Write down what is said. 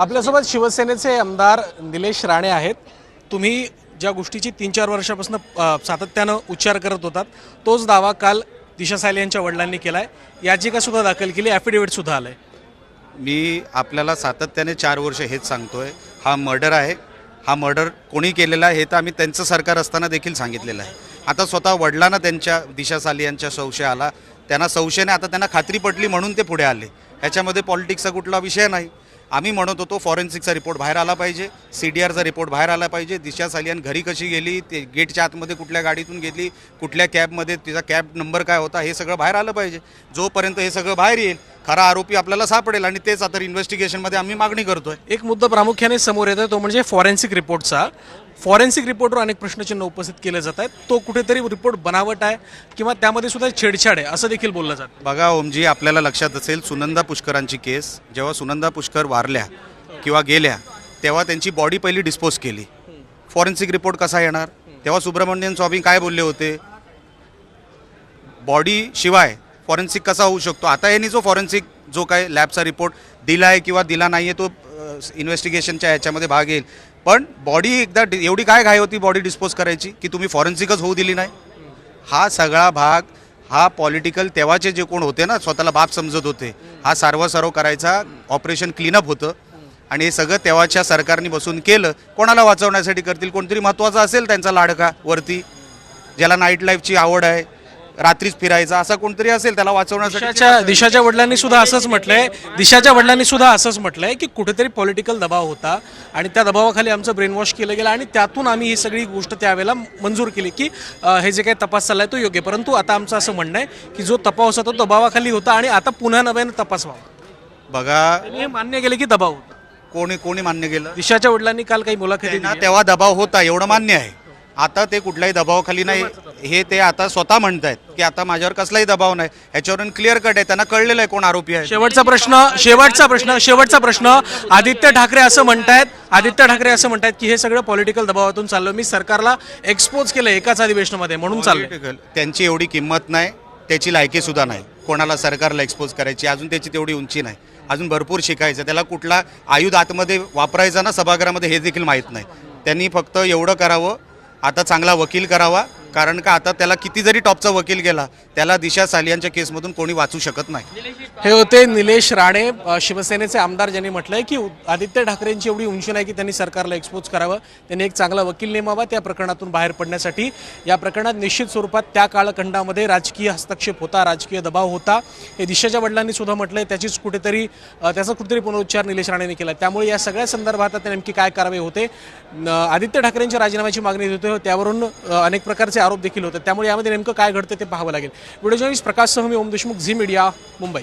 आपल्यासोबत शिवसेनेचे आमदार निलेश राणे आहेत. तुम्ही ज्या गोष्टीची तीन चार वर्षापासून सातत्यानं उच्चार करत होतात तोच दावा काल दिशा सायले यांच्या वडिलांनी केला आहे याचिकासुद्धा दाखल केली ॲफिडेव्हिटसुद्धा आलं आहे मी आपल्याला सातत्याने चार वर्ष हेच सांगतो आहे हा मर्डर आहे. हा मर्डर कोणी केलेला आहे हे तर आम्ही त्यांचं सरकार असताना देखील सांगितलेलं आहे. आता स्वतः वडिलांना त्यांच्या दिशा साली यांच्या संशय आला. त्यांना संशयाने आता त्यांना खात्री पटली म्हणून ते पुढे आले. ह्याच्यामध्ये पॉलिटिक्सचा कुठला विषय नाही. आम्ही म्हणत होतो फॉरेन्सिकचा रिपोर्ट बाहेर आला पाहिजे सी डी आरचा रिपोर्ट बाहेर आला पाहिजे. दिशा सालियान घरी कशी गेली ते गेटच्या आतमध्ये कुठल्या गाडीतून गेली कुठल्या कॅबमध्ये तिचा कॅब नंबर काय होता हे सगळं बाहेर आलं पाहिजे. जोपर्यंत हे सगळं बाहेर येईल खरा आरोपी आपल्याला सापडेल आणि तेच आता इन्व्हेस्टिगेशनमध्ये आम्ही मागणी करतोय. एक मुद्दा प्रामुख्याने समोर येतोय तो म्हणजे फॉरेन्सिक रिपोर्टचा. फॉरेन्सिक रिपोर्टवर अनेक प्रश्नचिन्ह उपस्थित केले जात आहेत. तो कुठेतरी रिपोर्ट बनावट आहे किंवा त्यामध्ये सुद्धा छेडछाड आहे असं देखील बोललं जातं. बघा ओमजी आपल्याला लक्षात असेल सुनंदा पुष्करांची केस जेव्हा सुनंदा पुष्कर वारल्या किंवा गेल्या तेव्हा त्यांची बॉडी पहिली डिस्पोज केली. फॉरेन्सिक रिपोर्ट कसा येणार? तेव्हा सुब्रमण्यन स्वामी काय बोलले होते? बॉडी शिवाय फॉरेन्सिक कसा होऊ शकतो? आता यांनी जो फॉरेन्सिक जो काय लॅबचा रिपोर्ट दिला आहे किंवा दिला नाही आहे तो इन्व्हेस्टिगेशनच्या ह्याच्यामध्ये भाग येईल. पण बॉडी एकदा डि- एवढी काय घाई होती बॉडी डिस्पोज करायची की तुम्ही फॉरेन्सिकच होऊ दिली नाही? हा सगळा भाग हा पॉलिटिकल तेव्हाचे जे कोण होते ना स्वतःला बाप समजत होते. हा सार्वसार्व करायचा ऑपरेशन क्लीनअप होतं. आणि हे सगळं तेव्हाच्या सरकारने बसून केलं. कोणाला वाचवण्यासाठी करतील? कोणतरी महत्त्वाचा असेल त्यांचा लाडका वरती ज्याला नाईट लाईफची आवड आहे. रात्रीच फिरायचा असा कोणतरी असेल त्याला वाचवण्यासाठी दिशाच्या वडिलांनी सुद्धा असंच म्हटलंय. दिशाच्या वडिलांनी सुद्धा असंच म्हटलंय की कुठेतरी पॉलिटिकल दबाव होता आणि त्या दबावाखाली आमचं ब्रेन वॉश केलं गेलं आणि त्यातून आम्ही ही सगळी गोष्ट त्यावेळेला मंजूर केली की हे जे काही तपास चाललाय तो योग्य परंतु आता आमचं असं म्हणणं आहे की जो तपास होता तो दबावाखाली होता आणि आता पुन्हा नव्यानं तपास व्हावा बघा हे मान्य केले की दबाव होता. कोणी कोणी मान्य केलं? दिशाच्या वडिलांनी काल काही मुलाखती. तेव्हा दबाव होता एवढं मान्य आहे. आता ते कुठल्याही दबावाखाली नाही. हे ते आता स्वतः म्हणतायत की आता माझ्यावर कसलाही दबाव नाही. ह्याच्यावरून क्लिअर कट आहे. त्यांना कळलेलं आहे कोण आरोपी आहे. शेवटचा प्रश्न शेवटचा प्रश्न शेवटचा प्रश्न. आदित्य ठाकरे असं म्हणतायत आदित्य ठाकरे असं म्हणतायत की हे सगळं पॉलिटिकल दबावातून चाललं. मी सरकारला एक्सपोज केलं एकाच अधिवेशनामध्ये म्हणून Political. त्यांची एवढी किंमत नाही त्याची लायकी सुद्धा नाही. कोणाला सरकारला एक्सपोज करायची अजून त्याची तेवढी उंची नाही. अजून भरपूर शिकायचं त्याला कुठला आयुध आतमध्ये वापरायचा ना सभागृहामध्ये हे देखील माहीत नाही. त्यांनी फक्त एवढं करावं आता चांगला वकील करावा. कारण का आता त्याला किती जरी टॉपचा वकील गेला त्याला दिशा सालियांच्या केसमधून कोणी वाचू शकत नाही. हे होते निलेश राणे शिवसेनेचे आमदार ज्यांनी म्हटलंय की आदित्य ठाकरेंची एवढी उंची नाही की त्यांनी सरकारला एक्सपोज करावं. त्यांनी एक चांगला वकील नेमावा त्या प्रकरणातून बाहेर पडण्यासाठी. या प्रकरणात निश्चित स्वरूपात त्या काळखंडामध्ये राजकीय हस्तक्षेप होता राजकीय दबाव होता. हे दिशाच्या वडिलांनी सुद्धा म्हटलंय त्याचीच कुठेतरी त्याचा कुठेतरी पुनरुच्चार निलेश राणेने केला. त्यामुळे या सगळ्या संदर्भात नेमकी काय कारवाई होते? आदित्य ठाकरेंच्या राजीनाम्याची मागणी होते त्यावरून अनेक प्रकारचे आरोप देखील होते त्यामुळे यामध्ये नेमकं काय घडतं ते पाहावं लागेल. व्हिडिओ जर्नलिस्ट प्रकाशसह मी ओम देशमुख झी मीडिया मुंबई.